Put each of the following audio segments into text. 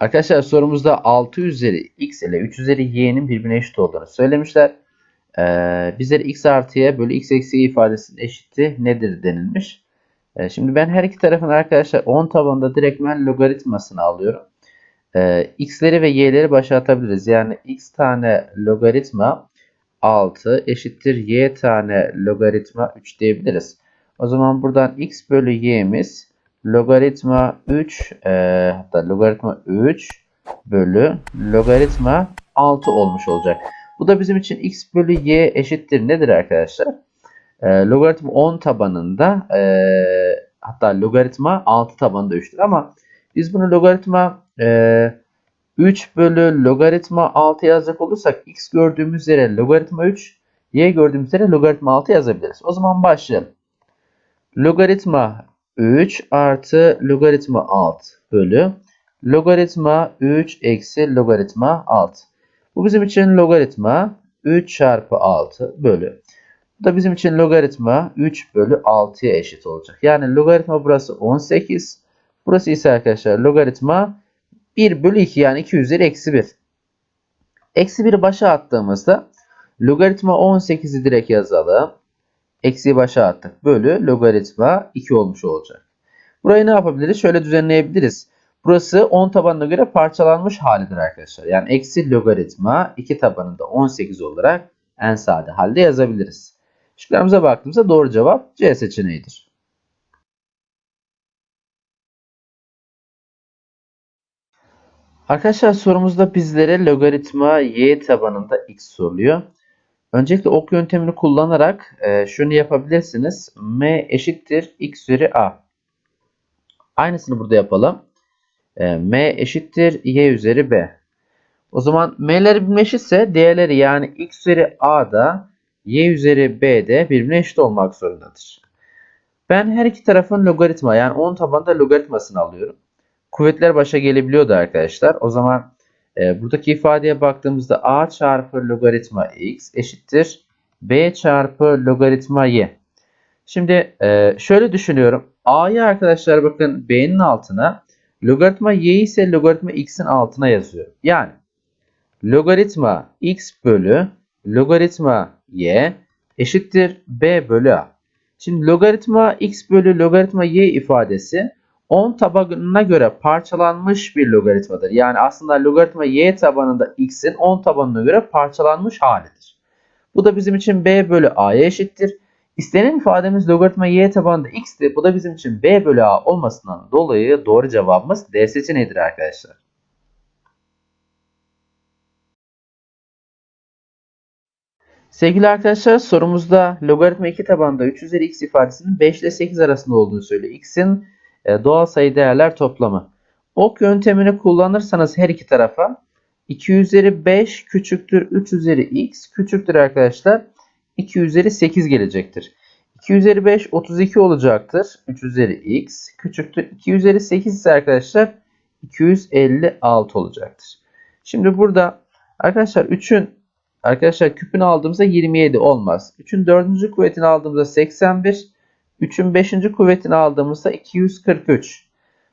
Arkadaşlar sorumuzda 6 üzeri x ile 3 üzeri y'nin birbirine eşit olduğunu söylemişler. Ee, bizlere x artı y bölü x eksi y ifadesinin eşiti nedir denilmiş. Ee, şimdi ben her iki tarafın arkadaşlar 10 tabanında direktmen logaritmasını alıyorum. Ee, x'leri ve y'leri başa atabiliriz. Yani x tane logaritma 6 eşittir y tane logaritma 3 diyebiliriz. O zaman buradan x bölü y'miz logaritma 3 e, hatta logaritma 3 bölü logaritma 6 olmuş olacak. Bu da bizim için x bölü y eşittir nedir arkadaşlar? E, logaritma 10 tabanında e, hatta logaritma 6 tabanında 3'tür ama biz bunu logaritma e, 3 bölü logaritma 6 yazacak olursak x gördüğümüz yere logaritma 3 y gördüğümüz yere logaritma 6 yazabiliriz. O zaman başlayalım. Logaritma 3 artı logaritma 6 bölü logaritma 3 eksi logaritma 6. Bu bizim için logaritma 3 çarpı 6 bölü. Bu da bizim için logaritma 3 bölü 6'ya eşit olacak. Yani logaritma burası 18. Burası ise arkadaşlar logaritma 1 bölü 2 yani 2 üzeri eksi 1. Eksi 1'i başa attığımızda logaritma 18'i direkt yazalım. Eksiği başa attık. Bölü logaritma 2 olmuş olacak. Burayı ne yapabiliriz? Şöyle düzenleyebiliriz. Burası 10 tabanına göre parçalanmış halidir arkadaşlar. Yani eksi logaritma 2 tabanında 18 olarak en sade halde yazabiliriz. Şıklarımıza baktığımızda doğru cevap C seçeneğidir. Arkadaşlar sorumuzda bizlere logaritma y tabanında x soruluyor. Öncelikle ok yöntemini kullanarak e, şunu yapabilirsiniz. m eşittir x üzeri a. Aynısını burada yapalım. E, m eşittir y üzeri b. O zaman m'leri birbirine eşitse diğerleri yani x üzeri a da y üzeri b de birbirine eşit olmak zorundadır. Ben her iki tarafın logaritma yani 10 tabanda logaritmasını alıyorum. Kuvvetler başa gelebiliyordu arkadaşlar. O zaman e, buradaki ifadeye baktığımızda a çarpı logaritma x eşittir b çarpı logaritma y. Şimdi e, şöyle düşünüyorum. a'yı arkadaşlar bakın b'nin altına logaritma y ise logaritma x'in altına yazıyorum. Yani logaritma x bölü logaritma y eşittir b bölü a. Şimdi logaritma x bölü logaritma y ifadesi 10 tabanına göre parçalanmış bir logaritmadır. Yani aslında logaritma y tabanında x'in 10 tabanına göre parçalanmış halidir. Bu da bizim için b bölü a'ya eşittir. İstenen ifademiz logaritma y tabanında x'ti. Bu da bizim için b bölü a olmasından dolayı doğru cevabımız D seçeneğidir arkadaşlar. Sevgili arkadaşlar sorumuzda logaritma 2 tabanında 3 üzeri x ifadesinin 5 ile 8 arasında olduğunu söylüyor. x'in doğal sayı değerler toplamı. Ok yöntemini kullanırsanız her iki tarafa 2 üzeri 5 küçüktür 3 üzeri x küçüktür arkadaşlar. 2 üzeri 8 gelecektir. 2 üzeri 5 32 olacaktır. 3 üzeri x küçüktür. 2 üzeri 8 ise arkadaşlar 256 olacaktır. Şimdi burada arkadaşlar 3'ün arkadaşlar küpünü aldığımızda 27 olmaz. 3'ün 4. kuvvetini aldığımızda 81 3'ün 5. kuvvetini aldığımızda 243.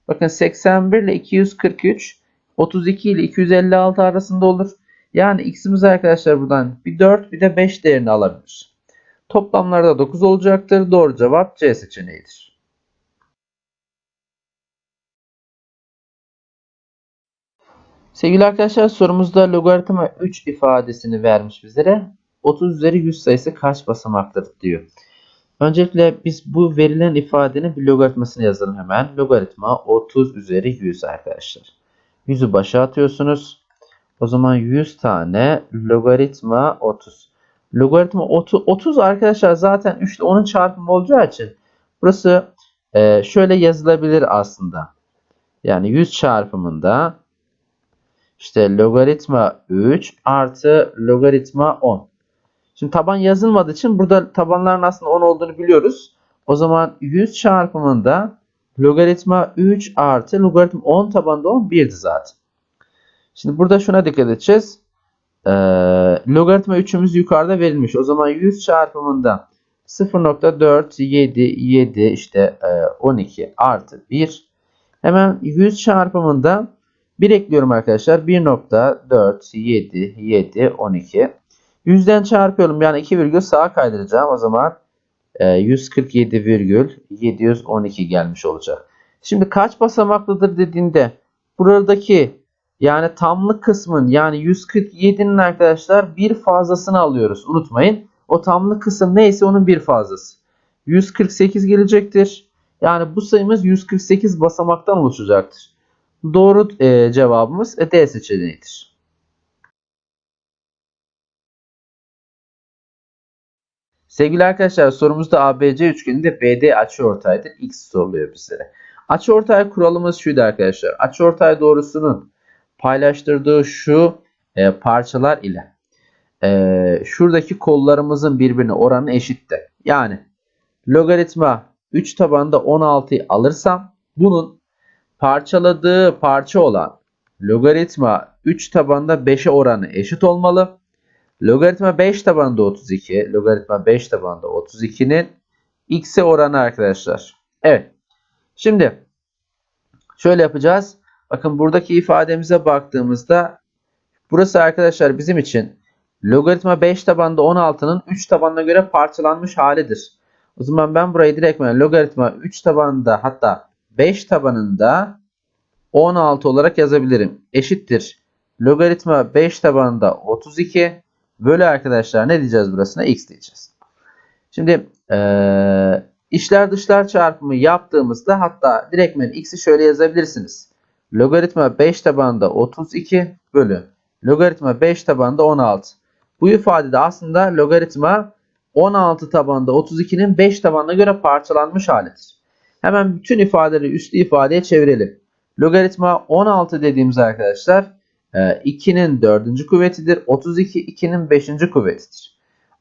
Bakın 81 ile 243 32 ile 256 arasında olur. Yani x'imiz arkadaşlar buradan bir 4 bir de 5 değerini alabilir. Toplamlarda 9 olacaktır. Doğru cevap C seçeneğidir. Sevgili arkadaşlar sorumuzda logaritma 3 ifadesini vermiş bizlere. 30 üzeri 100 sayısı kaç basamaktır diyor. Öncelikle biz bu verilen ifadenin bir logaritmasını yazalım hemen. Logaritma 30 üzeri 100 arkadaşlar. 100'ü başa atıyorsunuz. O zaman 100 tane logaritma 30. Logaritma 30, 30 arkadaşlar zaten 3 ile 10'un çarpımı olacağı için burası e, şöyle yazılabilir aslında. Yani 100 çarpımında işte logaritma 3 artı logaritma 10. Şimdi taban yazılmadığı için burada tabanların aslında 10 olduğunu biliyoruz. O zaman 100 çarpımında logaritma 3 artı logaritma 10 tabanda 10 1'di zaten. Şimdi burada şuna dikkat edeceğiz. Ee, logaritma 3'ümüz yukarıda verilmiş. O zaman 100 çarpımında 0.477 işte 12 artı 1. Hemen 100 çarpımında 1 ekliyorum arkadaşlar. 1.4, 7, 7, 12. Yüzden çarpıyorum. Yani 2 virgül sağa kaydıracağım. O zaman e, 147,712 gelmiş olacak. Şimdi kaç basamaklıdır dediğinde buradaki yani tamlık kısmın yani 147'nin arkadaşlar bir fazlasını alıyoruz. Unutmayın. O tamlık kısım neyse onun bir fazlası. 148 gelecektir. Yani bu sayımız 148 basamaktan oluşacaktır. Doğru e, cevabımız e, D seçeneğidir. Sevgili arkadaşlar sorumuzda ABC üçgeninde BD açıortaydır. X soruluyor bizlere. Açıortay kuralımız şuydu arkadaşlar. Açıortay doğrusunun paylaştırdığı şu e, parçalar ile e, şuradaki kollarımızın birbirine oranı eşitti. Yani logaritma 3 tabanda 16'yı alırsam bunun parçaladığı parça olan logaritma 3 tabanda 5'e oranı eşit olmalı. Logaritma 5 tabanda 32, logaritma 5 tabanda 32'nin x'e oranı arkadaşlar. Evet. Şimdi şöyle yapacağız. Bakın buradaki ifademize baktığımızda burası arkadaşlar bizim için logaritma 5 tabanda 16'nın 3 tabanına göre parçalanmış halidir. O zaman ben burayı direktmen logaritma 3 tabanında hatta 5 tabanında 16 olarak yazabilirim. Eşittir. Logaritma 5 tabanında 32 bölü arkadaşlar ne diyeceğiz burasına? X diyeceğiz. Şimdi ee, içler dışlar çarpımı yaptığımızda hatta direktmen x'i şöyle yazabilirsiniz. Logaritma 5 tabanında 32 bölü logaritma 5 tabanında 16. Bu ifadede aslında logaritma 16 tabanda 32'nin 5 tabanına göre parçalanmış halidir. Hemen bütün ifadeleri üslü ifadeye çevirelim. Logaritma 16 dediğimiz arkadaşlar 2'nin 4. kuvvetidir. 32 2'nin 5. kuvvetidir.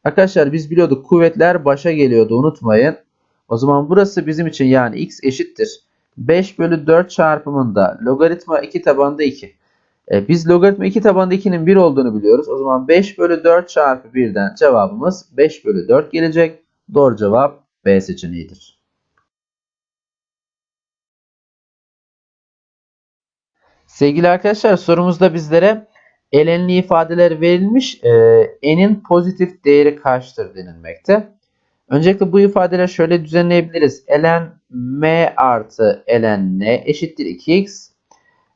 Arkadaşlar biz biliyorduk kuvvetler başa geliyordu unutmayın. O zaman burası bizim için yani x eşittir. 5 bölü 4 çarpımında logaritma 2 tabanda 2. E, biz logaritma 2 tabanda 2'nin 1 olduğunu biliyoruz. O zaman 5 bölü 4 çarpı 1'den cevabımız 5 bölü 4 gelecek. Doğru cevap B seçeneğidir. Sevgili arkadaşlar sorumuzda bizlere elenli ifadeler verilmiş. E, n'in pozitif değeri kaçtır denilmekte. Öncelikle bu ifadeleri şöyle düzenleyebiliriz. ln m artı ln n eşittir 2x.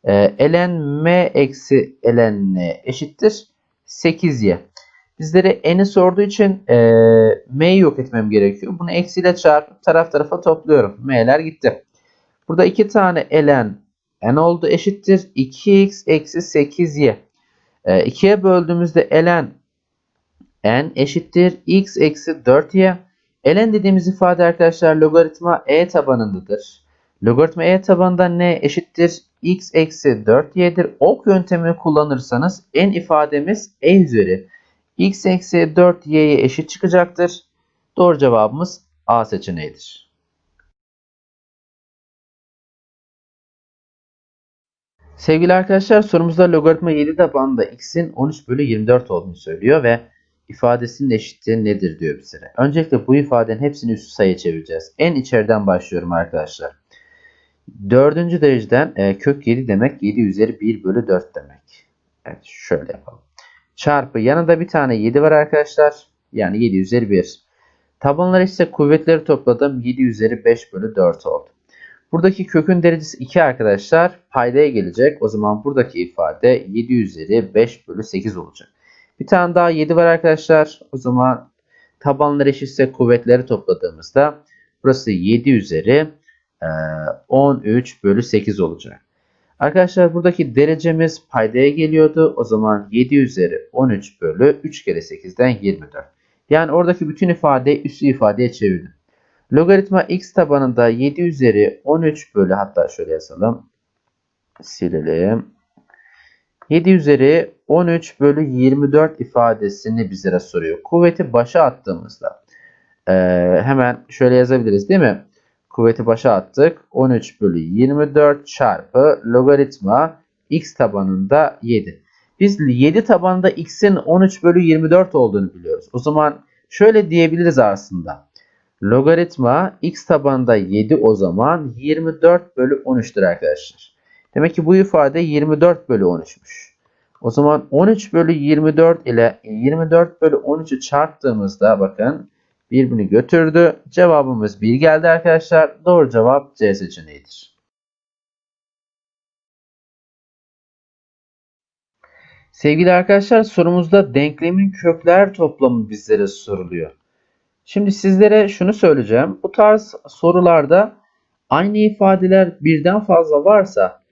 E, ln m eksi ln n eşittir 8y. Bizlere n'i sorduğu için e, m'yi yok etmem gerekiyor. Bunu eksiyle çarpıp taraf tarafa topluyorum. m'ler gitti. Burada iki tane ln n oldu eşittir 2x eksi 8y. E, 2'ye böldüğümüzde ln n eşittir x eksi 4y. ln dediğimiz ifade arkadaşlar logaritma e tabanındadır. Logaritma e tabanında n eşittir x eksi 4y'dir. Ok yöntemini kullanırsanız n ifademiz e üzeri x eksi 4y'ye eşit çıkacaktır. Doğru cevabımız A seçeneğidir. Sevgili arkadaşlar sorumuzda logaritma 7 tabanda x'in 13 bölü 24 olduğunu söylüyor ve ifadesinin eşitliği nedir diyor bize. Öncelikle bu ifadenin hepsini üstü sayı çevireceğiz. En içeriden başlıyorum arkadaşlar. Dördüncü dereceden e, kök 7 demek 7 üzeri 1 bölü 4 demek. Evet şöyle yapalım. Çarpı yanında bir tane 7 var arkadaşlar. Yani 7 üzeri 1. Tabanları ise kuvvetleri topladım. 7 üzeri 5 bölü 4 oldu. Buradaki kökün derecesi 2 arkadaşlar. Paydaya gelecek. O zaman buradaki ifade 7 üzeri 5 bölü 8 olacak. Bir tane daha 7 var arkadaşlar. O zaman tabanlar eşitse kuvvetleri topladığımızda burası 7 üzeri 13 bölü 8 olacak. Arkadaşlar buradaki derecemiz paydaya geliyordu. O zaman 7 üzeri 13 bölü 3 kere 8'den 24. Yani oradaki bütün ifadeyi üslü ifadeye çevirdim. Logaritma x tabanında 7 üzeri 13 bölü hatta şöyle yazalım. Silelim. 7 üzeri 13 bölü 24 ifadesini bizlere soruyor. Kuvveti başa attığımızda e, hemen şöyle yazabiliriz değil mi? Kuvveti başa attık. 13 bölü 24 çarpı logaritma x tabanında 7. Biz 7 tabanında x'in 13 bölü 24 olduğunu biliyoruz. O zaman şöyle diyebiliriz aslında. Logaritma x tabanında 7 o zaman 24 bölü 13'tür arkadaşlar. Demek ki bu ifade 24 bölü 13'müş. O zaman 13 bölü 24 ile 24 bölü 13'ü çarptığımızda bakın birbirini götürdü. Cevabımız 1 geldi arkadaşlar. Doğru cevap C seçeneğidir. Sevgili arkadaşlar sorumuzda denklemin kökler toplamı bizlere soruluyor. Şimdi sizlere şunu söyleyeceğim. Bu tarz sorularda aynı ifadeler birden fazla varsa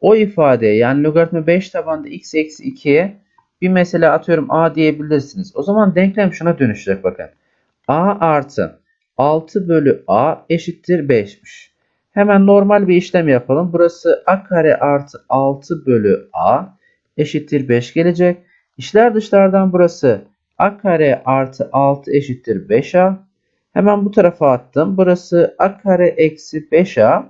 o ifadeye yani logaritma 5 tabanda x eksi 2'ye bir mesela atıyorum a diyebilirsiniz. O zaman denklem şuna dönüşecek bakın. a artı 6 bölü a eşittir 5'miş. Hemen normal bir işlem yapalım. Burası a kare artı 6 bölü a eşittir 5 gelecek. İşler dışlardan burası a kare artı 6 eşittir 5a. Hemen bu tarafa attım. Burası a kare eksi 5a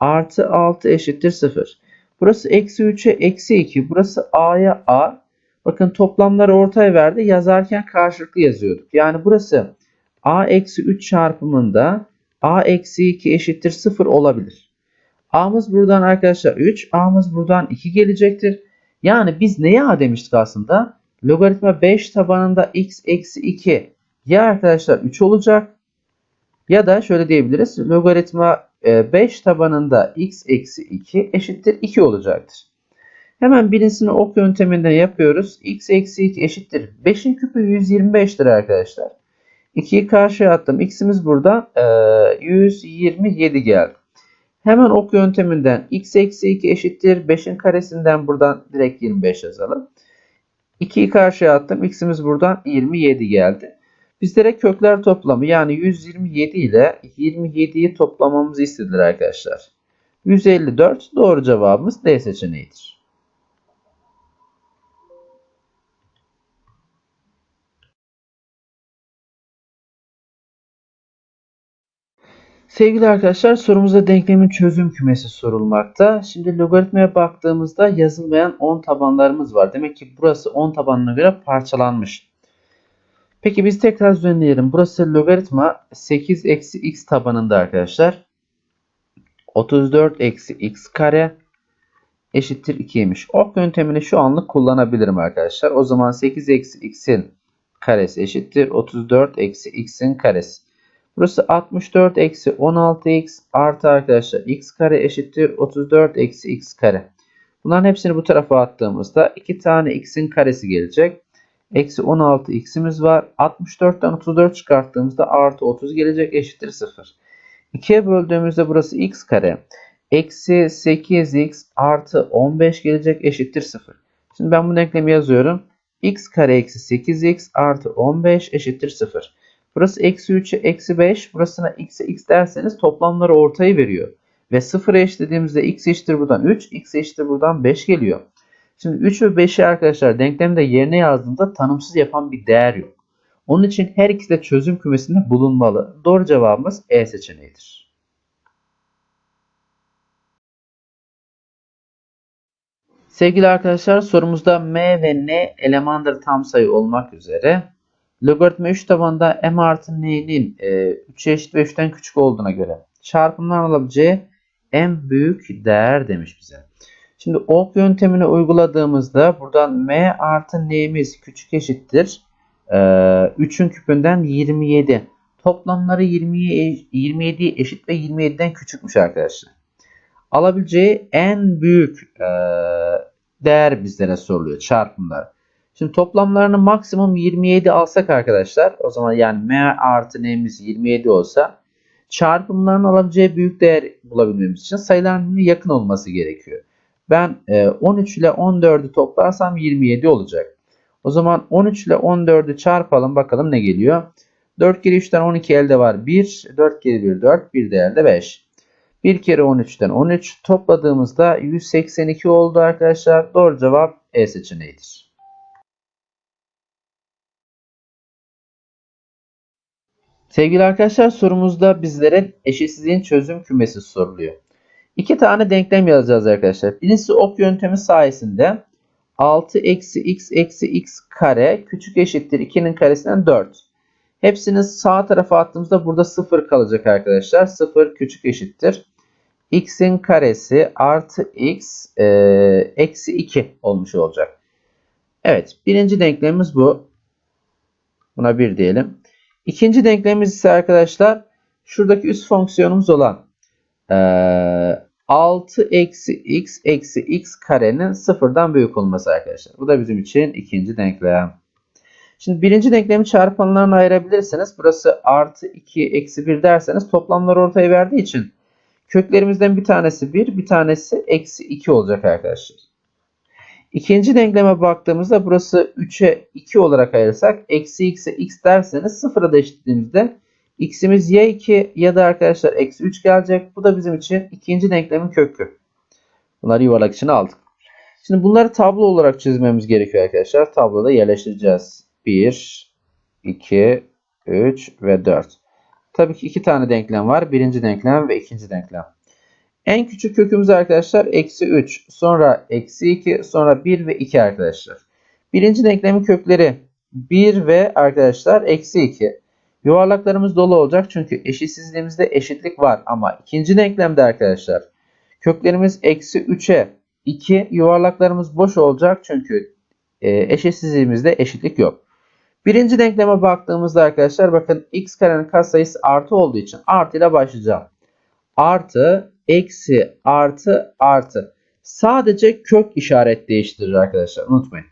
artı 6 eşittir 0. Burası eksi 3'e eksi 2. Burası a'ya a. Bakın toplamları ortaya verdi. Yazarken karşılıklı yazıyorduk. Yani burası a eksi 3 çarpımında a eksi 2 eşittir 0 olabilir. a'mız buradan arkadaşlar 3. a'mız buradan 2 gelecektir. Yani biz neye a demiştik aslında? Logaritma 5 tabanında x eksi 2 ya arkadaşlar 3 olacak ya da şöyle diyebiliriz. Logaritma 5 e, tabanında x eksi 2 eşittir 2 olacaktır. Hemen birincisini ok yönteminden yapıyoruz. x eksi 2 eşittir. 5'in küpü 125'tir arkadaşlar. 2'yi karşıya attım. x'imiz burada 127 e, geldi. Hemen ok yönteminden x eksi 2 eşittir. 5'in karesinden buradan direkt 25 yazalım. 2'yi karşıya attım. x'imiz buradan 27 geldi. Bizlere kökler toplamı yani 127 ile 27'yi toplamamızı istediler arkadaşlar. 154 doğru cevabımız D seçeneğidir. Sevgili arkadaşlar sorumuzda denklemin çözüm kümesi sorulmakta. Şimdi logaritmaya baktığımızda yazılmayan 10 tabanlarımız var. Demek ki burası 10 tabanına göre parçalanmış. Peki biz tekrar düzenleyelim. Burası logaritma 8 eksi x tabanında arkadaşlar. 34 eksi x kare eşittir 2'ymiş. Ok yöntemini şu anlık kullanabilirim arkadaşlar. O zaman 8 eksi x'in karesi eşittir. 34 eksi x'in karesi. Burası 64 eksi 16x artı arkadaşlar x kare eşittir 34 eksi x kare. Bunların hepsini bu tarafa attığımızda 2 tane x'in karesi gelecek. Eksi 16 x'imiz var. 64'ten 34 çıkarttığımızda artı 30 gelecek eşittir 0. 2'ye böldüğümüzde burası x kare. Eksi 8x artı 15 gelecek eşittir 0. Şimdi ben bu denklemi yazıyorum. x kare eksi 8x artı 15 eşittir 0. Burası eksi 3'e eksi 5. Burasına x'e x derseniz toplamları ortayı veriyor. Ve 0'a eşitlediğimizde x eşittir buradan 3, x eşittir buradan 5 geliyor. Şimdi 3 ve 5'i arkadaşlar denklemde yerine yazdığımda tanımsız yapan bir değer yok. Onun için her ikisi de çözüm kümesinde bulunmalı. Doğru cevabımız E seçeneğidir. Sevgili arkadaşlar sorumuzda M ve N elemandır tam sayı olmak üzere logaritma 3 tabanda M artı N'nin e, 3'e eşit ve 3'ten küçük olduğuna göre çarpımdan alabileceği en büyük değer demiş bize. Şimdi ok yöntemini uyguladığımızda buradan m artı n'miz küçük eşittir. Ee, 3'ün küpünden 27. Toplamları 20, 27 eşit ve 27'den küçükmüş arkadaşlar. Alabileceği en büyük e, değer bizlere soruluyor çarpımlar. Şimdi toplamlarını maksimum 27 alsak arkadaşlar o zaman yani m artı n'miz 27 olsa çarpımların alabileceği büyük değer bulabilmemiz için sayıların yakın olması gerekiyor. Ben 13 e, ile 14'ü toplarsam 27 olacak. O zaman 13 ile 14'ü çarpalım bakalım ne geliyor. 4 kere 3'ten 12 elde var 1. 4 kere 1 4. 1 de elde 5. 1 kere 13'ten 13 topladığımızda 182 oldu arkadaşlar. Doğru cevap E seçeneğidir. Sevgili arkadaşlar sorumuzda bizlere eşitsizliğin çözüm kümesi soruluyor. İki tane denklem yazacağız arkadaşlar. Birincisi ok yöntemi sayesinde 6 eksi x eksi x kare küçük eşittir 2'nin karesinden 4. Hepsini sağ tarafa attığımızda burada 0 kalacak arkadaşlar. 0 küçük eşittir. x'in karesi artı x e, eksi 2 olmuş olacak. Evet birinci denklemimiz bu. Buna 1 diyelim. İkinci denklemimiz ise arkadaşlar şuradaki üst fonksiyonumuz olan e, 6 eksi x eksi x karenin sıfırdan büyük olması arkadaşlar. Bu da bizim için ikinci denklem. Şimdi birinci denklemi çarpanlarına ayırabilirsiniz. Burası artı 2 eksi 1 derseniz toplamlar ortaya verdiği için köklerimizden bir tanesi 1 bir tanesi eksi 2 olacak arkadaşlar. İkinci denkleme baktığımızda burası 3'e 2 olarak ayırsak eksi x'e x derseniz sıfıra da eşitlediğimizde x'imiz ya 2 ya da arkadaşlar eksi 3 gelecek. Bu da bizim için ikinci denklemin kökü. Bunları yuvarlak içine aldık. Şimdi bunları tablo olarak çizmemiz gerekiyor arkadaşlar. Tabloda yerleştireceğiz. 1, 2, 3 ve 4. Tabii ki iki tane denklem var. Birinci denklem ve ikinci denklem. En küçük kökümüz arkadaşlar eksi 3. Sonra eksi 2. Sonra 1 ve 2 arkadaşlar. Birinci denklemin kökleri 1 ve arkadaşlar eksi 2. Yuvarlaklarımız dolu olacak çünkü eşitsizliğimizde eşitlik var. Ama ikinci denklemde arkadaşlar köklerimiz eksi 3'e 2 yuvarlaklarımız boş olacak çünkü e, eşitsizliğimizde eşitlik yok. Birinci denkleme baktığımızda arkadaşlar bakın x karenin katsayısı artı olduğu için artı ile başlayacağım. Artı, eksi, artı, artı. Sadece kök işaret değiştirir arkadaşlar unutmayın.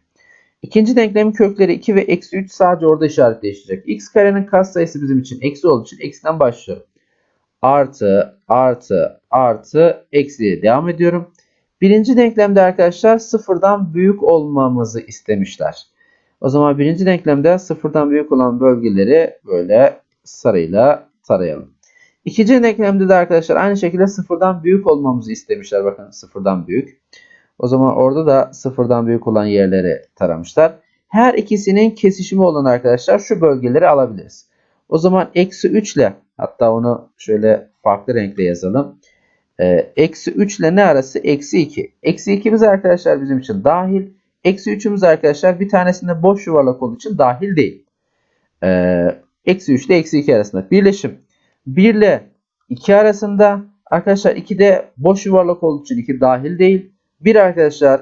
İkinci denklemin kökleri 2 ve eksi 3 sadece orada işaret değiştirecek. x karenin katsayısı bizim için eksi olduğu için eksiden başlıyorum. Artı, artı, artı, eksiye devam ediyorum. Birinci denklemde arkadaşlar sıfırdan büyük olmamızı istemişler. O zaman birinci denklemde sıfırdan büyük olan bölgeleri böyle sarıyla tarayalım. İkinci denklemde de arkadaşlar aynı şekilde sıfırdan büyük olmamızı istemişler. Bakın sıfırdan büyük. O zaman orada da sıfırdan büyük olan yerleri taramışlar. Her ikisinin kesişimi olan arkadaşlar şu bölgeleri alabiliriz. O zaman eksi 3 ile hatta onu şöyle farklı renkle yazalım. Ee, eksi 3 ile ne arası? Eksi 2. Eksi 2'miz arkadaşlar bizim için dahil. Eksi 3'ümüz arkadaşlar bir tanesinde boş yuvarlak olduğu için dahil değil. Ee, eksi 3 ile eksi 2 arasında birleşim. 1 ile 2 arasında arkadaşlar 2 de boş yuvarlak olduğu için 2 dahil değil. 1 arkadaşlar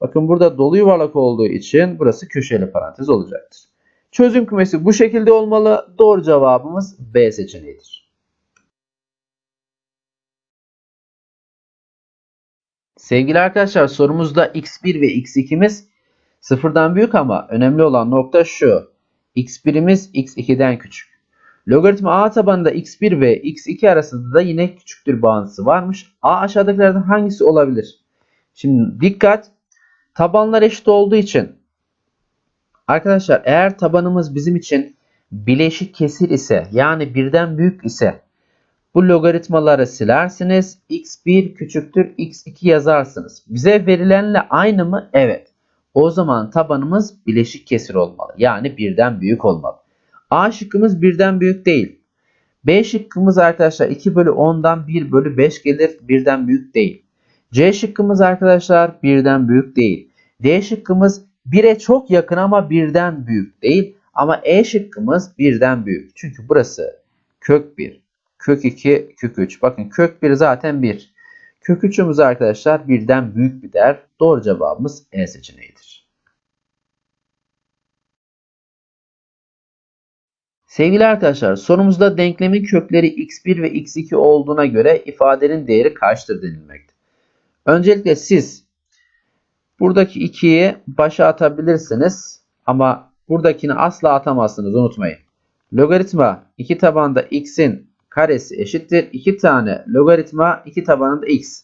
bakın burada dolu yuvarlak olduğu için burası köşeli parantez olacaktır. Çözüm kümesi bu şekilde olmalı. Doğru cevabımız B seçeneğidir. Sevgili arkadaşlar sorumuzda x1 ve x2'miz sıfırdan büyük ama önemli olan nokta şu. x1'imiz x2'den küçük. Logaritma a tabanında x1 ve x2 arasında da yine küçüktür bağıntısı varmış. a aşağıdakilerden hangisi olabilir? Şimdi dikkat. Tabanlar eşit olduğu için arkadaşlar eğer tabanımız bizim için bileşik kesir ise yani birden büyük ise bu logaritmaları silersiniz. x1 küçüktür x2 yazarsınız. Bize verilenle aynı mı? Evet. O zaman tabanımız bileşik kesir olmalı. Yani birden büyük olmalı. A şıkkımız birden büyük değil. B şıkkımız arkadaşlar 2 bölü 10'dan 1 bölü 5 gelir. Birden büyük değil. C şıkkımız arkadaşlar birden büyük değil. D şıkkımız 1'e çok yakın ama birden büyük değil. Ama E şıkkımız birden büyük. Çünkü burası kök 1, kök 2, kök 3. Bakın kök 1 zaten 1. Kök 3'ümüz arkadaşlar birden büyük bir değer. Doğru cevabımız E seçeneğidir. Sevgili arkadaşlar sorumuzda denklemin kökleri x1 ve x2 olduğuna göre ifadenin değeri kaçtır denilmekte. Öncelikle siz buradaki 2'yi başa atabilirsiniz ama buradakini asla atamazsınız unutmayın. Logaritma 2 tabanda x'in karesi eşittir. 2 tane logaritma 2 tabanında x.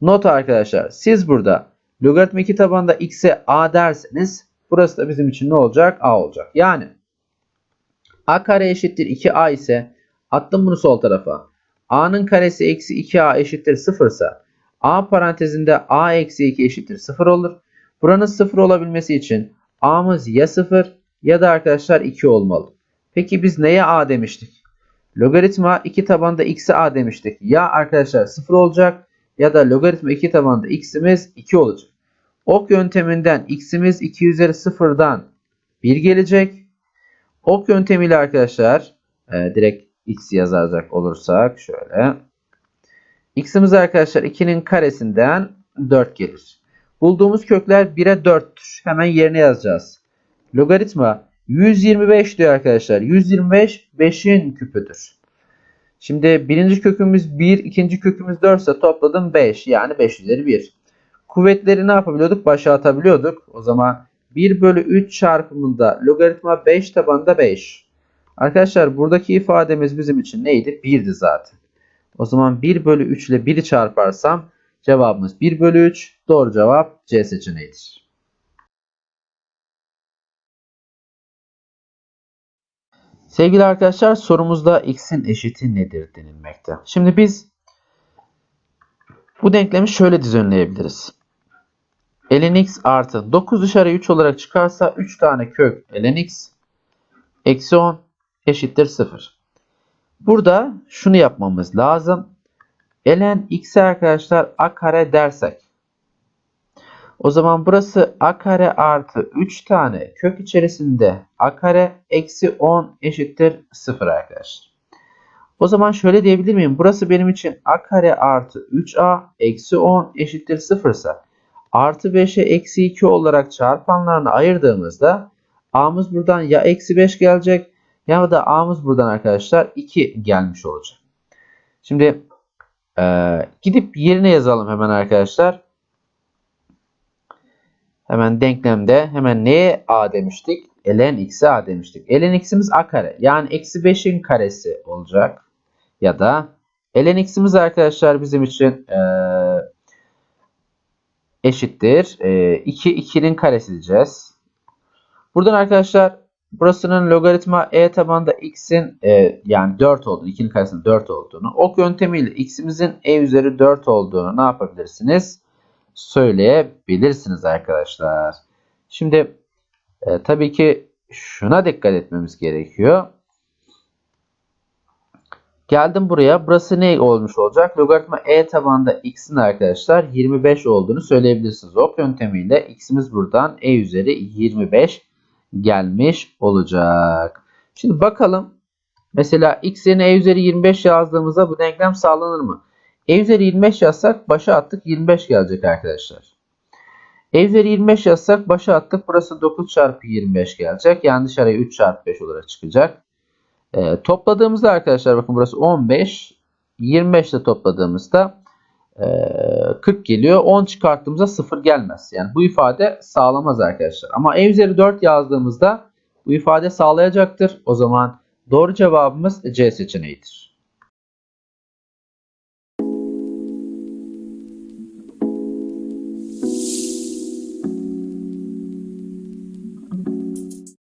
Not arkadaşlar siz burada logaritma 2 tabanında x'e a derseniz burası da bizim için ne olacak? a olacak. Yani a kare eşittir 2a ise attım bunu sol tarafa. a'nın karesi eksi 2a eşittir 0 ise a parantezinde a eksi 2 eşittir 0 olur. Buranın 0 olabilmesi için a'mız ya 0 ya da arkadaşlar 2 olmalı. Peki biz neye a demiştik? Logaritma 2 tabanda x'e a demiştik. Ya arkadaşlar 0 olacak ya da logaritma 2 tabanda x'imiz 2 olacak. Ok yönteminden x'imiz 2 üzeri 0'dan 1 gelecek. Ok yöntemiyle arkadaşlar e, direkt x yazacak olursak şöyle. x'imiz arkadaşlar 2'nin karesinden 4 gelir. Bulduğumuz kökler 1'e 4'tür. Hemen yerine yazacağız. Logaritma 125 diyor arkadaşlar. 125 5'in küpüdür. Şimdi birinci kökümüz 1, ikinci kökümüz 4 ise topladım 5. Yani 5 üzeri 1. Kuvvetleri ne yapabiliyorduk? Başa atabiliyorduk. O zaman 1 bölü 3 çarpımında logaritma 5 tabanında 5. Arkadaşlar buradaki ifademiz bizim için neydi? 1'di zaten. O zaman 1 bölü 3 ile 1'i çarparsam cevabımız 1 bölü 3. Doğru cevap C seçeneğidir. Sevgili arkadaşlar sorumuzda x'in eşiti nedir denilmekte. Şimdi biz bu denklemi şöyle düzenleyebiliriz. Ln x artı 9 dışarı 3 olarak çıkarsa 3 tane kök ln x eksi 10 eşittir 0. Burada şunu yapmamız lazım. ln x'e arkadaşlar a kare dersek. O zaman burası a kare artı 3 tane kök içerisinde a kare eksi 10 eşittir 0 arkadaşlar. O zaman şöyle diyebilir miyim? Burası benim için a kare artı 3a eksi 10 eşittir 0 ise artı 5'e eksi 2 olarak çarpanlarını ayırdığımızda a'mız buradan ya eksi 5 gelecek ya da a'mız buradan arkadaşlar 2 gelmiş olacak. Şimdi e, gidip yerine yazalım hemen arkadaşlar. Hemen denklemde hemen neye a demiştik? ln x'e a demiştik. ln x'imiz a kare. Yani eksi 5'in karesi olacak. Ya da ln x'imiz arkadaşlar bizim için e, eşittir. E, 2 2'nin karesi diyeceğiz. Buradan arkadaşlar burasının logaritma e tabanında x'in e, yani 4 olduğunu, 2'nin karesinin 4 olduğunu, ok yöntemiyle x'imizin e üzeri 4 olduğunu ne yapabilirsiniz? söyleyebilirsiniz arkadaşlar. Şimdi e, tabii ki şuna dikkat etmemiz gerekiyor. Geldim buraya. Burası ne olmuş olacak? Logaritma e tabanında x'in arkadaşlar 25 olduğunu söyleyebilirsiniz. Ok yöntemiyle x'imiz buradan e üzeri 25 gelmiş olacak. Şimdi bakalım. Mesela x e üzeri 25 yazdığımızda bu denklem sağlanır mı? E üzeri 25 yazsak başa attık 25 gelecek arkadaşlar. E üzeri 25 yazsak başa attık burası 9 çarpı 25 gelecek. Yani dışarıya 3 çarpı 5 olarak çıkacak. E, topladığımızda arkadaşlar bakın burası 15. 25 ile topladığımızda e, 40 geliyor. 10 çıkarttığımızda 0 gelmez. Yani bu ifade sağlamaz arkadaşlar. Ama E üzeri 4 yazdığımızda bu ifade sağlayacaktır. O zaman doğru cevabımız C seçeneğidir.